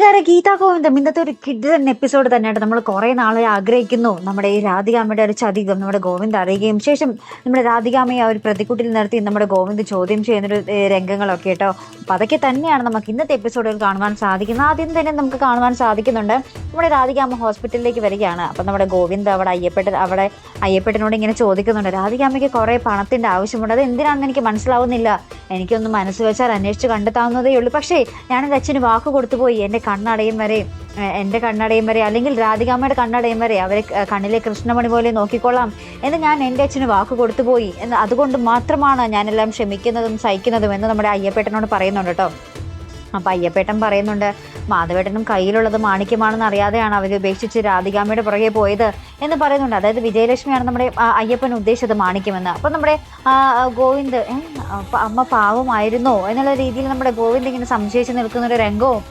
കൂട്ടുകാരെ ഗീതാ ഗോവിന്ദം ഇന്നത്തെ ഒരു തന്നെ എപ്പിസോഡ് തന്നെയായിട്ട് നമ്മൾ കുറെ നാളെ ആഗ്രഹിക്കുന്നു. നമ്മുടെ ഈ രാധികാമ്മയുടെ ഒരു ചതികം നമ്മുടെ ഗോവിന്ദ് അറിയുകയും ശേഷം നമ്മുടെ രാധികാമ്മയെ ആ ഒരു പ്രതിക്കൂട്ടിൽ നിർത്തി നമ്മുടെ ഗോവിന്ദ് ചോദ്യം ചെയ്യുന്നൊരു രംഗങ്ങളൊക്കെ കേട്ടോ. അപ്പം അതൊക്കെ തന്നെയാണ് നമുക്ക് ഇന്നത്തെ എപ്പിസോഡിൽ കാണുവാൻ സാധിക്കുന്നത്. ആദ്യം തന്നെ നമുക്ക് കാണുവാൻ സാധിക്കുന്നുണ്ട് നമ്മുടെ രാധികാമ്മ ഹോസ്പിറ്റലിലേക്ക് വരികയാണ്. അപ്പം നമ്മുടെ ഗോവിന്ദ് അവിടെ അയ്യപ്പേട്ടൻ അവിടെ അയ്യപ്പേട്ടനോട് ഇങ്ങനെ ചോദിക്കുന്നുണ്ട് രാധികാമ്മയ്ക്ക് കുറേ പണത്തിന്റെ ആവശ്യമുണ്ട്. അത് എന്തിനാണെന്ന് എനിക്ക് മനസ്സിലാവുന്നില്ല. എനിക്കൊന്ന് മനസ്സ് വെച്ചാൽ അന്വേഷിച്ച് കണ്ടെത്താവുന്നതേ ഉള്ളൂ. പക്ഷേ ഞാൻ എന്റെ അച്ഛന് വാക്ക് കൊടുത്തുപോയി എന്റെ കണ്ണടയും വരെയും എന്റെ കണ്ണടയും വരെ അല്ലെങ്കിൽ രാധികാമ്മയുടെ കണ്ണടയും വരെ അവരെ കണ്ണിലെ കൃഷ്ണമണി പോലെ നോക്കിക്കൊള്ളാം എന്ന് ഞാൻ എന്റെ അച്ഛന് വാക്ക് കൊടുത്തു പോയി. എന്ന് അതുകൊണ്ട് മാത്രമാണ് ഞാനെല്ലാം ക്ഷമിക്കുന്നതും സഹിക്കുന്നതും എന്ന് നമ്മുടെ അയ്യപ്പേട്ടനോട് പറയുന്നുണ്ട് കേട്ടോ. അപ്പം അയ്യപ്പേട്ടൻ പറയുന്നുണ്ട് മാധവേട്ടനും കയ്യിലുള്ളത് മാണിക്യമാണെന്ന് അറിയാതെയാണ് അവർ ഉപേക്ഷിച്ച് രാധികാമ്മയുടെ പുറകെ പോയത് എന്ന് പറയുന്നുണ്ട്. അതായത് വിജയലക്ഷ്മിയാണ് നമ്മുടെ അയ്യപ്പൻ ഉദ്ദേശിച്ചത് മാണിക്യമെന്ന്. അപ്പോൾ നമ്മുടെ ഗോവിന്ദ് അമ്മ പാവമായിരുന്നോ എന്നുള്ള രീതിയിൽ നമ്മുടെ ഗോവിന്ദ് ഇങ്ങനെ സംശയിച്ച് നിൽക്കുന്ന ഒരു രംഗവും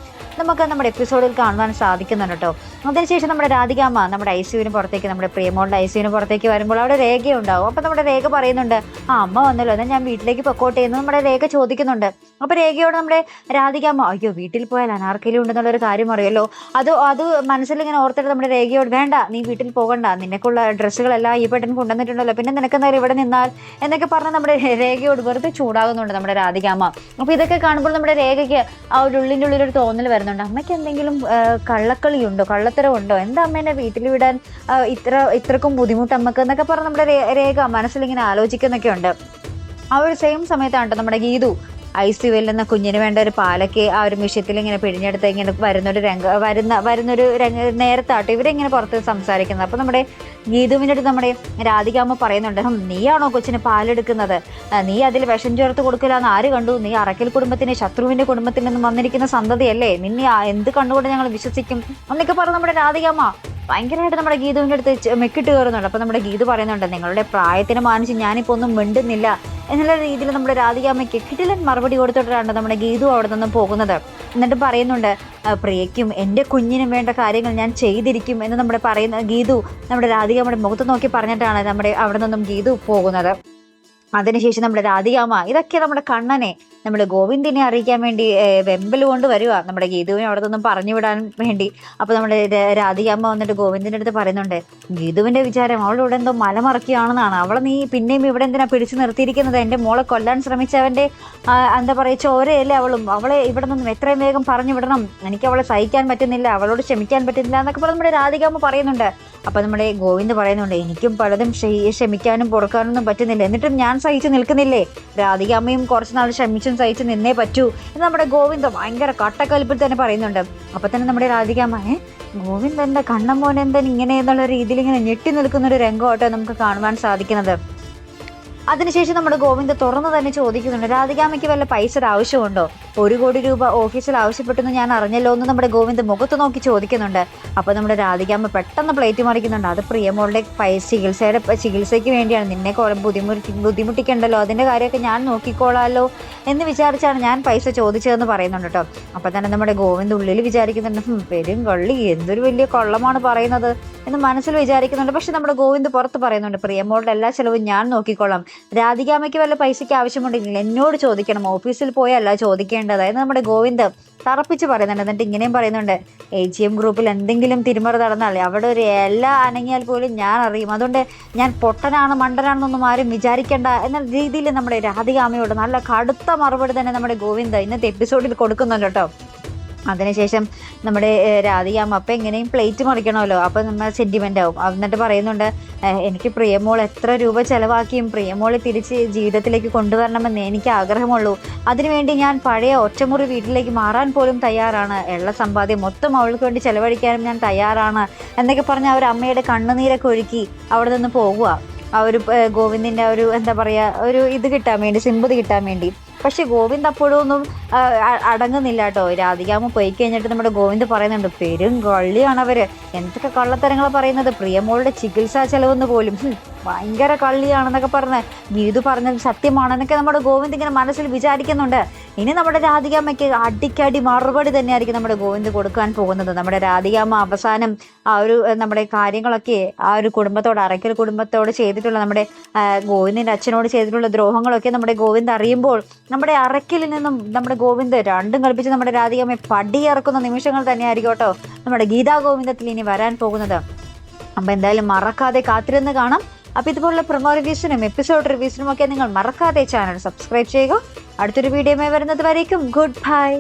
നമുക്ക് നമ്മുടെ എപ്പിസോഡിൽ കാണുവാൻ സാധിക്കുന്നുണ്ട് കേട്ടോ. അതിനുശേഷം നമ്മുടെ രാധികാമ്മ നമ്മുടെ ഐ സിയുവിന് പുറത്തേക്ക് നമ്മുടെ പ്രിയമോളുടെ ഐ സിയുവിന് പുറത്തേക്ക് വരുമ്പോൾ അവിടെ രേഖയുണ്ടാവും അപ്പോൾ നമ്മുടെ രേഖ പറയുന്നുണ്ട് ആ അമ്മ വന്നല്ലോ. എന്നാൽ ഞാൻ വീട്ടിലേക്ക് പൊക്കോട്ടെ എന്ന് നമ്മുടെ രേഖ ചോദിക്കുന്നുണ്ട്. അപ്പോൾ രേഖയോട് നമ്മുടെ രാധികാമ്മ അയ്യോ വീട്ടിൽ പോയാൽ അനാർക്കലി ഉണ്ടെന്നുള്ളൊരു കാര്യം അറിയല്ലോ. അത് അത് മനസ്സിലിങ്ങനെ ഓർത്തിട്ട് നമ്മുടെ രേഖയോട് വേണ്ട നീ വീട്ടിൽ പോകണ്ട. നിനക്കുള്ള ഡ്രസ്സുകളെല്ലാം ഈ പെട്ടെന്ന് കൊണ്ടുവന്നിട്ടുണ്ടല്ലോ. പിന്നെ നിനക്കെന്തായാലും ഇവിടെ നിന്നാൽ? എന്നൊക്കെ പറഞ്ഞ് നമ്മുടെ രേഖയോട് വെറുതെ ചൂടാകുന്നുണ്ട് നമ്മുടെ രാധികാമ്മ. അപ്പോൾ ഇതൊക്കെ കാണുമ്പോൾ നമ്മുടെ രേഖയ്ക്ക് ആ ഒരു ഉള്ളിന്റെ ഉള്ളിലൊരു തോന്നൽ വരുന്നുണ്ട് അമ്മയ്ക്ക് എന്തെങ്കിലും കള്ളക്കളി ഉണ്ടോ കള്ളത്തരം ഉണ്ടോ എന്താ അമ്മേനെ വീട്ടിൽ വിടാൻ ഇത്ര ഇത്രക്കും ബുദ്ധിമുട്ട് അമ്മയ്ക്ക് എന്നൊക്കെ പറഞ്ഞ് നമ്മുടെ രേഖ മനസ്സിലിങ്ങനെ ആലോചിക്കുന്നൊക്കെ ഉണ്ട് ആ ഒരു സെയിം സമയത്താണ് നമ്മുടെ ഗീതു ഐ സി യുവിൽ നിന്ന് കുഞ്ഞിന് വേണ്ട ഒരു പാലൊക്കെ ആ ഒരു മിഷ്യത്തിൽ ഇങ്ങനെ പിഴിഞ്ഞെടുത്ത് ഇങ്ങനെ വരുന്നൊരു രംഗ വരുന്ന വരുന്നൊരു രംഗ നേരത്താട്ടോ ഇവരിങ്ങനെ പുറത്ത് സംസാരിക്കുന്നത്. അപ്പോൾ നമ്മുടെ ഗീതുവിന്റെ അടുത്ത് നമ്മുടെ രാധികാമ്മ പറയുന്നുണ്ട് നീയാണോ കൊച്ചിന് പാലെടുക്കുന്നത്? നീ അതിൽ വിഷം ചേർത്ത് കൊടുക്കില്ല എന്ന് ആര് കണ്ടു? നീ അറക്കൽ കുടുംബത്തിന് ശത്രുവിന്റെ കുടുംബത്തിൽ നിന്നും വന്നിരിക്കുന്ന സന്തതിയല്ലേ? നിന്നെ എന്ത് കണ്ടുകൊണ്ട് ഞങ്ങൾ വിശ്വസിക്കും? എന്നൊക്കെ പറഞ്ഞു നമ്മുടെ രാധികാമ്മ ഭയങ്കരമായിട്ട് നമ്മുടെ ഗീതുവിന്റെ അടുത്ത് മെക്കിട്ട് കയറുന്നുണ്ട്. അപ്പോൾ നമ്മുടെ ഗീതു പറയുന്നുണ്ട് നിങ്ങളുടെ പ്രായത്തിന് മാനിച്ച് ഞാനിപ്പോൾ ഒന്നും മിണ്ടുന്നില്ല. എന്നുള്ള രീതിയിൽ നമ്മുടെ രാധികാമ്മയ്ക്ക് കിടിലൻ മറുപടി കൊടുത്തിട്ടാണ് നമ്മുടെ ഗീതു അവിടെ നിന്ന് പോകുന്നത്. എന്നിട്ട് പറയുന്നുണ്ട് "ആ, പ്രിയയ്ക്കും എന്റെ കുഞ്ഞിനും വേണ്ട കാര്യങ്ങൾ ഞാൻ ചെയ്തിരിക്കും എന്ന് നമ്മുടെ പറയുന്ന ഗീതു നമ്മുടെ രാധികാമ്മയുടെ മുഖത്ത് നോക്കി പറഞ്ഞിട്ടാണ് നമ്മുടെ അവിടെ നിന്നും ഗീതു പോകുന്നത്. അതിനുശേഷം നമ്മുടെ രാധികാമ ഇതൊക്കെ നമ്മുടെ കണ്ണനെ നമ്മുടെ ഗോവിന്ദിനെ അറിയിക്കാൻ വേണ്ടി വെമ്പൽ കൊണ്ട് വരിക നമ്മുടെ ഗീതുവിനെ അവിടെ നിന്നും പറഞ്ഞു വിടാൻ വേണ്ടി. അപ്പൊ നമ്മുടെ രാധികാമ്മ വന്നിട്ട് ഗോവിന്ദിന്റെ അടുത്ത് പറയുന്നുണ്ട് ഗീതുവിന്റെ വിചാരം അവൾ ഇവിടെ എന്തോ മലമറക്കുകയാണെന്നാണ് അവളെ നീ പിന്നെയും ഇവിടെ എന്തിനാ പിടിച്ചു നിർത്തിയിരിക്കുന്നത്? എന്റെ മോളെ കൊല്ലാൻ ശ്രമിച്ചവന്റെ ആ, എന്താ പറയുക ചോരയല്ലേ അവളും. അവളെ ഇവിടെ നിന്നും എത്രയും വേഗം പറഞ്ഞു വിടണം. എനിക്ക് അവളെ സഹിക്കാൻ പറ്റുന്നില്ല അവളോട് ക്ഷമിക്കാൻ പറ്റുന്നില്ല എന്നൊക്കെ പറഞ്ഞ് നമ്മുടെ രാധികാമ്മ പറയുന്നുണ്ട്. അപ്പൊ നമ്മുടെ ഗോവിന്ദ് പറയുന്നുണ്ട് എനിക്കും പലതും ക്ഷമിക്കാനും പൊറുക്കാനൊന്നും പറ്റുന്നില്ല. എന്നിട്ടും ഞാൻ സഹിച്ചു നിൽക്കുന്നില്ലേ? രാധികാമ്മയും കുറച്ച് നാൾ ക്ഷമിച്ചും സഹിച്ച് നിന്നേ പറ്റൂ എന്ന് നമ്മുടെ ഗോവിന്ദ ഭയങ്കര കട്ടക്കലിപ്പിൽ തന്നെ പറയുന്നുണ്ട്. അപ്പൊ തന്നെ നമ്മുടെ രാധികാമ്മ ഏ ഗോവിന്ദ് എന്താ കണ്ണമോൻ എന്താ ഇങ്ങനെ എന്നുള്ള രീതിയിൽ ഇങ്ങനെ ഞെട്ടി നിൽക്കുന്ന ഒരു രംഗമാട്ടോ നമുക്ക് കാണുവാൻ സാധിക്കുന്നത്? അതിനുശേഷം നമ്മുടെ ഗോവിന്ദ് തുറന്നു തന്നെ ചോദിക്കുന്നുണ്ട് രാധികാമ്മയ്ക്ക് വല്ല പൈസയുടെ ആവശ്യമുണ്ടോ? ഒരു കോടി രൂപ ഓഫീസിൽ ആവശ്യപ്പെട്ടെന്ന് ഞാൻ അറിഞ്ഞല്ലോ എന്ന് നമ്മുടെ ഗോവിന്ദ് മുഖത്ത് നോക്കി ചോദിക്കുന്നുണ്ട്. അപ്പോൾ നമ്മുടെ രാധികാമ്മ പെട്ടെന്ന് പ്ലേറ്റ് മറിക്കുന്നുണ്ട്. അത് പ്രിയമോളുടെ പൈസ ചികിത്സയുടെ ചികിത്സയ്ക്ക് വേണ്ടിയാണ്. നിന്നെ കുറെ ബുദ്ധിമുട്ടി ബുദ്ധിമുട്ടിക്കണ്ടല്ലോ. അതിന്റെ കാര്യമൊക്കെ ഞാൻ നോക്കിക്കോളാമല്ലോ എന്ന് വിചാരിച്ചാണ് ഞാൻ പൈസ ചോദിച്ചതെന്ന് പറയുന്നുണ്ട് കേട്ടോ. അപ്പോൾ തന്നെ നമ്മുടെ ഗോവിന്ദ് ഉള്ളിൽ വിചാരിക്കുന്നുണ്ട് "ഹും, പെരും കള്ളി എന്തൊരു വലിയ കൊള്ളമാണ് പറയുന്നത് എന്ന് മനസ്സിൽ വിചാരിക്കുന്നുണ്ട്. പക്ഷെ നമ്മുടെ ഗോവിന്ദ് പുറത്ത് പറയുന്നുണ്ട് പ്രിയമോളുടെ എല്ലാ ചിലവും ഞാൻ നോക്കിക്കോളാം. രാധികാമ്മയ്ക്ക് വല്ല പൈസയ്ക്ക് ആവശ്യമുണ്ടെങ്കിൽ എന്നോട് ചോദിക്കണം. ഓഫീസിൽ പോയല്ല ചോദിക്കേണ്ടത് എന്ന് നമ്മുടെ ഗോവിന്ദ് തറപ്പിച്ച് പറയുന്നുണ്ട്. എന്നിട്ട് ഇങ്ങനെയും പറയുന്നുണ്ട്. എ ജി എം ഗ്രൂപ്പിൽ എന്തെങ്കിലും തിരിമറി നടന്നാൽ അവിടെ ഒരു എല്ലാ അനങ്ങിയാൽ പോലും ഞാൻ അറിയും. അതുകൊണ്ട് ഞാൻ പൊട്ടനാണ് മണ്ടനാണെന്നൊന്നും ആരും വിചാരിക്കേണ്ട എന്ന രീതിയിൽ നമ്മുടെ രാധികാമയോട് നല്ല കടുത്ത മറുപടി തന്നെ നമ്മുടെ ഗോവിന്ദ് ഇന്നത്തെ എപ്പിസോഡിൽ കൊടുക്കുന്നുണ്ട് കേട്ടോ. അതിനുശേഷം നമ്മുടെ രാധികാമ്മ അപ്പം എങ്ങനെയും പ്ലേറ്റ് മറിക്കണമല്ലോ. അപ്പം നമ്മൾ സെന്റിമെന്റ് ആവും. എന്നിട്ട് പറയുന്നുണ്ട് എനിക്ക് പ്രിയമോൾ എത്ര രൂപ ചിലവാക്കിയും പ്രിയമോളെ തിരിച്ച് ജീവിതത്തിലേക്ക് കൊണ്ടുവരണമെന്ന് എനിക്ക് ആഗ്രഹമുള്ളൂ. അതിനുവേണ്ടി ഞാൻ പഴയ ഒറ്റമുറി വീട്ടിലേക്ക് മാറാൻ പോലും തയ്യാറാണ്. ഉള്ള സമ്പാദ്യം മൊത്തം അവൾക്ക് വേണ്ടി ചിലവഴിക്കാനും ഞാൻ തയ്യാറാണ് എന്നൊക്കെ പറഞ്ഞ് അവർ അമ്മയുടെ കണ്ണുനീരൊക്കെ ഒഴുക്കി അവിടെ നിന്ന് പോകുക ആ ഒരു ഗോവിന്ദിന്റെ ഒരു എന്താ പറയുക ഒരു ഇത് കിട്ടാൻ വേണ്ടി സിമ്പതി കിട്ടാൻ വേണ്ടി. പക്ഷെ ഗോവിന്ദ് ഒന്നും അടങ്ങുന്നില്ല കേട്ടോ. രാധികാമ പോയി കഴിഞ്ഞിട്ട് നമ്മുടെ ഗോവിന്ദ് പറയുന്നുണ്ട് പെരും കള്ളിയാണ് അവർ. എന്തൊക്കെ കള്ളത്തരങ്ങൾ പറയുന്നത്? പ്രിയമോളുടെ ചികിത്സാ ചെലവെന്ന് പോലും. ഭയങ്കര കള്ളിയാണെന്നൊക്കെ പറഞ്ഞ് ഗീതു പറഞ്ഞത് സത്യമാണെന്നൊക്കെ നമ്മുടെ ഗോവിന്ദ് ഇങ്ങനെ മനസ്സിൽ വിചാരിക്കുന്നുണ്ട്. ഇനി നമ്മുടെ രാധികാമ്മയ്ക്ക് അടിക്കടി മറുപടി തന്നെയായിരിക്കും നമ്മുടെ ഗോവിന്ദ് കൊടുക്കാൻ പോകുന്നത്. നമ്മുടെ രാധികാമ്മ അവസാനം ആ ഒരു നമ്മുടെ കാര്യങ്ങളൊക്കെ ആ ഒരു കുടുംബത്തോട് അറയ്ക്കൽ കുടുംബത്തോട് ചെയ്തിട്ടുള്ള നമ്മുടെ ഗോവിന്ദിന്റെ അച്ഛനോട് ചെയ്തിട്ടുള്ള ദ്രോഹങ്ങളൊക്കെ നമ്മുടെ ഗോവിന്ദ് അറിയുമ്പോൾ നമ്മുടെ അറയ്ക്കലിൽ നിന്നും നമ്മുടെ ഗോവിന്ദ് രണ്ടും കൽപ്പിച്ച് നമ്മുടെ രാധികാമ്മയെ പടിയിറക്കുന്ന നിമിഷങ്ങൾ തന്നെയായിരിക്കും കേട്ടോ നമ്മുടെ ഗീതാ ഗോവിന്ദത്തിൽ ഇനി വരാൻ പോകുന്നത്. അപ്പം എന്തായാലും മറക്കാതെ കാത്തിരുന്ന് കാണാം. അപ്പോൾ ഇതുപോലുള്ള പ്രൊമോ റിവ്യൂസിനും എപ്പിസോഡ് റിവ്യൂസിനും ഒക്കെ നിങ്ങൾ മറക്കാതെ ചാനൽ സബ്സ്ക്രൈബ് ചെയ്യുക. അടുത്തൊരു വീഡിയോമായി വരുന്നത് വരേക്കും. Good bye